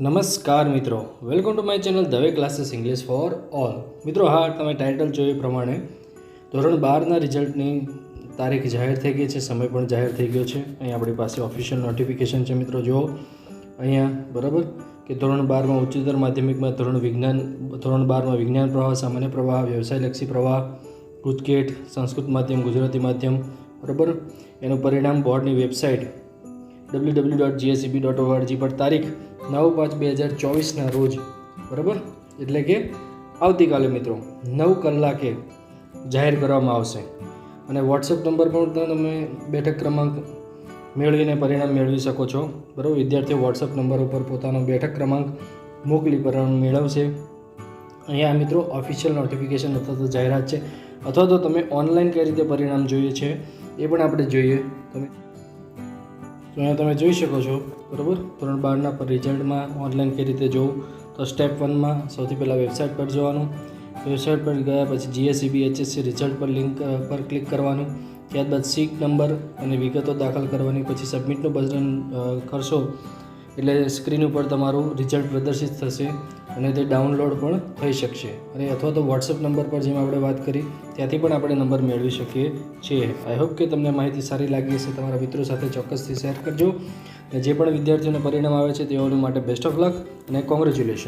નમસ્કાર મિત્રો. Welcome to my channel Dave classes English for all મિત્રો, હા, તમે ટાઇટલ જોયું પ્રમાણે, ધોરણ બારના રિઝલ્ટની તારીખ જાહેર થઈ ગઈ છે, સમય પણ જાહેર થઈ ગયો છે. અહીં આપણી પાસે ઓફિશિયલ નોટિફિકેશન છે મિત્રો, જુઓ. અહીંયા, બરાબર? કે ધોરણ બારમાં ઉચ્ચતર માધ્યમિકમાં ધોરણ વિજ્ઞાન, ધોરણ બારમાં વિજ્ઞાન પ્રવાહ, સામાન્ય પ્રવાહ, વ્યવસાયલક્ષી પ્રવાહ, ગુજકેટ, સંસ્કૃત માધ્યમ, ગુજરાતી માધ્યમ, બરાબર? એનું પરિણામ બોર્ડની website W W dot GSEB dot ORG પર તારીખ નવ પાંચ બે હજાર ચોવીસના રોજ, બરાબર? એટલે કે આવતીકાલે મિત્રો, નવ કલાકે જાહેર કરવામાં આવશે. અને વોટ્સએપ નંબર પણ તમે બેઠક ક્રમાંક મેળવીને પરિણામ મેળવી શકો છો, બરાબર? વિદ્યાર્થીઓ વોટ્સએપ નંબર ઉપર પોતાનો બેઠક ક્રમાંક મોકલી પરિણામ મેળવશે. અહીંયા મિત્રો ઓફિશિયલ નોટિફિકેશન અથવા તો જાહેરાત છે, અથવા તો તમે ઓનલાઈન કઈ રીતે પરિણામ જોઈએ છે, એ પણ આપણે જોઈએ. તમે તો અહીંયા તમે જોઈ શકો છો, બરાબર? ધોરણ બારના પર રિઝલ્ટમાં ઓનલાઈન કઈ રીતે જોવું? તો સ્ટેપ વનમાં સૌથી પહેલાં વેબસાઇટ પર જવાનું. વેબસાઇટ પર ગયા પછી જીએસસીબી એચએસસી રિઝલ્ટ પર લિંક પર ક્લિક કરવાનું. ત્યારબાદ સીટ નંબર અને વિગતો દાખલ કરવાની. પછી સબમિટનું બટન કરશો એટલે સ્ક્રીન ઉપર તમારું રિઝલ્ટ પ્રદર્શિત થશે અને તે ડાઉનલોડ પણ થઈ શકશે. અને અથવા તો વોટ્સઅપ નંબર પર જેમ આપણે વાત કરી, ત્યાંથી પણ આપણે નંબર મેળવી શકીએ છીએ. આઈ હોપ કે તમને માહિતી સારી લાગી હશે. તમારા મિત્રો સાથે ચોક્કસથી શેર કરજો. અને જે પણ વિદ્યાર્થીઓને પરિણામ આવે છે તેઓને માટે બેસ્ટ ઓફ લક અને કોંગ્રેચ્યુલેશન